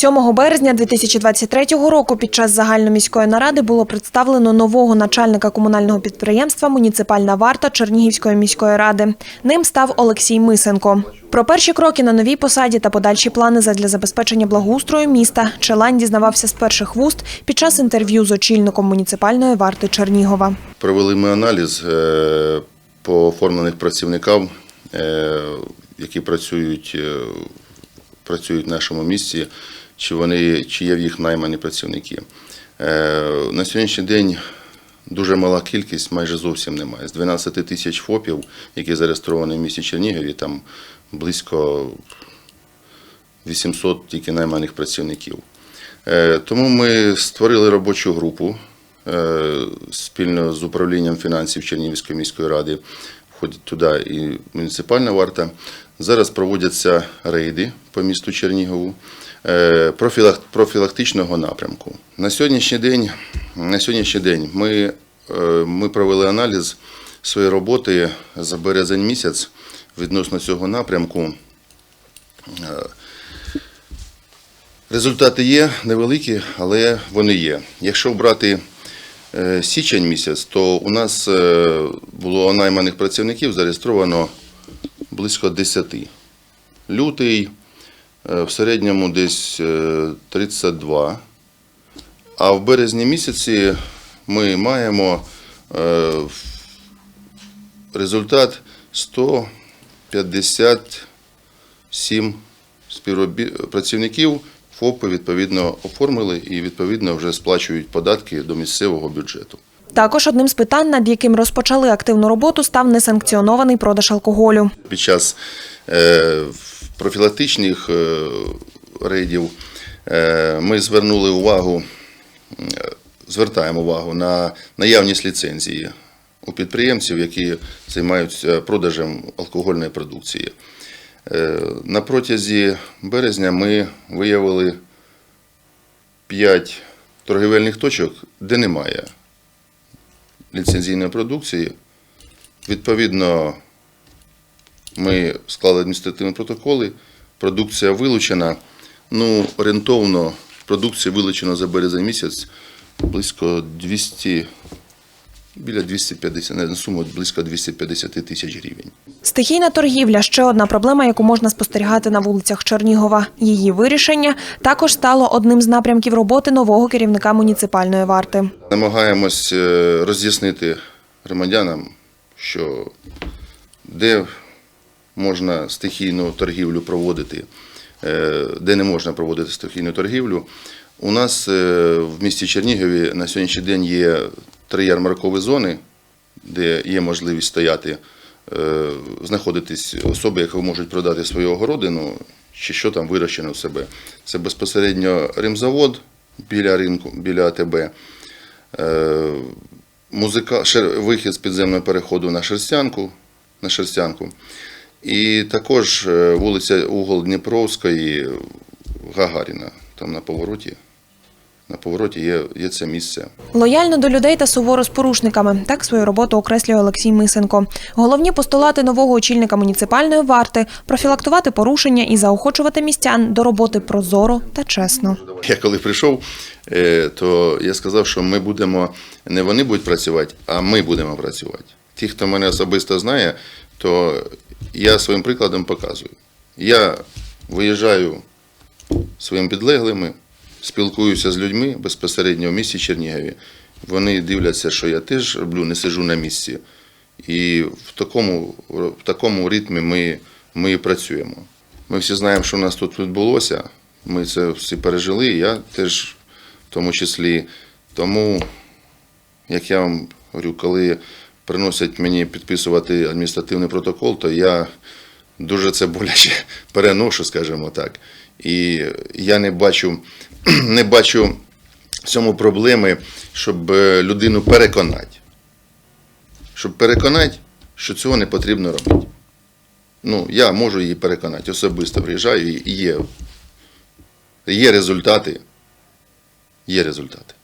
7 березня 2023 року під час загальноміської наради було представлено нового начальника комунального підприємства Муніципальна варта Чернігівської міської ради. Ним став Олексій Мисенко. Про перші кроки на новій посаді та подальші плани задля забезпечення благоустрою міста Челань дізнавався з перших вуст під час інтерв'ю з очільником муніципальної варти Чернігова. Провели ми аналіз е, по оформлених працівникам, е, які працюють, е, працюють в нашому місті, чи вони чи є в їх наймані працівники. Е, На сьогоднішній день дуже мала кількість, майже зовсім немає. З 12 тисяч ФОПів, які зареєстровані в місті Чернігові, там близько 800 тільки найманих працівників. Е, Тому ми створили робочу групу е, спільно з управлінням фінансів Чернігівської міської ради. Входить туди і муніципальна варта. Зараз проводяться рейди по місту Чернігову е, профілактичного напрямку. На сьогоднішній день, на сьогоднішній день ми, е, ми провели аналіз своєї роботи за березень місяць відносно цього напрямку. Результати є невеликі, але вони є. Якщо брати е, січень місяць, то у нас е, було найманих працівників зареєстровано близько 10. Лютий е, в середньому десь е, 32. А в березні місяці ми маємо е, результат 157 співробі... працівників ФОПи відповідно оформили і відповідно вже сплачують податки до місцевого бюджету. Також одним з питань, над яким розпочали активну роботу, став несанкціонований продаж алкоголю. Під час е, профілактичних е, рейдів е, ми звернули увагу, звертаємо увагу на наявність ліцензії у підприємців, які займаються продажем алкогольної продукції. Е, На протязі березня ми виявили 5 торгівельних точок, де немає ліцензійної продукції. Відповідно, ми склали адміністративні протоколи, продукція вилучена. Ну, орієнтовно продукція вилучена за березень місяць близько 200, біля 250, на суму близько 250 тисяч гривень. Стихійна торгівля ще одна проблема, яку можна спостерігати на вулицях Чернігова. Її вирішення також стало одним з напрямків роботи нового керівника муніципальної варти. Намагаємось е, роз'яснити громадянам, що де можна стихійну торгівлю проводити, е, де не можна проводити стихійну торгівлю. У нас е, в місті Чернігові на сьогоднішній день є три ярмаркові зони, де є можливість стояти, знаходитись особи, які можуть продати свою огородину чи що там вирощено в себе. Це безпосередньо римзавод біля ринку, біля АТБ. Е, музика, шер- вихід з підземного переходу на Шерстянку, на Шерстянку. І також е, вулиця Угол Дніпровської, Гагаріна, там на повороті. На повороті є, є це місце. Лояльно до людей та суворо з порушниками. Так свою роботу окреслює Олексій Мисенко. Головні постулати нового очільника муніципальної варти профілактувати порушення і заохочувати містян до роботи прозоро та чесно. Я коли прийшов, е, то я сказав, що ми будемо, не вони будуть працювати, а ми будемо працювати. Ті, хто мене особисто знає, то я своїм прикладом показую. Я виїжджаю своїм підлеглими, спілкуюся з людьми безпосередньо в місті Чернігові. Вони дивляться, що я теж роблю, не сиджу на місці. І в такому, в такому ритмі ми, ми працюємо. Ми всі знаємо, що у нас тут відбулося. Ми це всі пережили, я теж в тому числі. Тому, як я вам говорю, коли приносять мені підписувати адміністративний протокол, то я дуже це боляче переношу, скажімо так. І я не бачу, не бачу в цьому проблеми, щоб е, людину переконати. Щоб переконати, що цього не потрібно робити. Ну, я можу її переконати. Особисто приїжджаю і є, є результати. Є результати.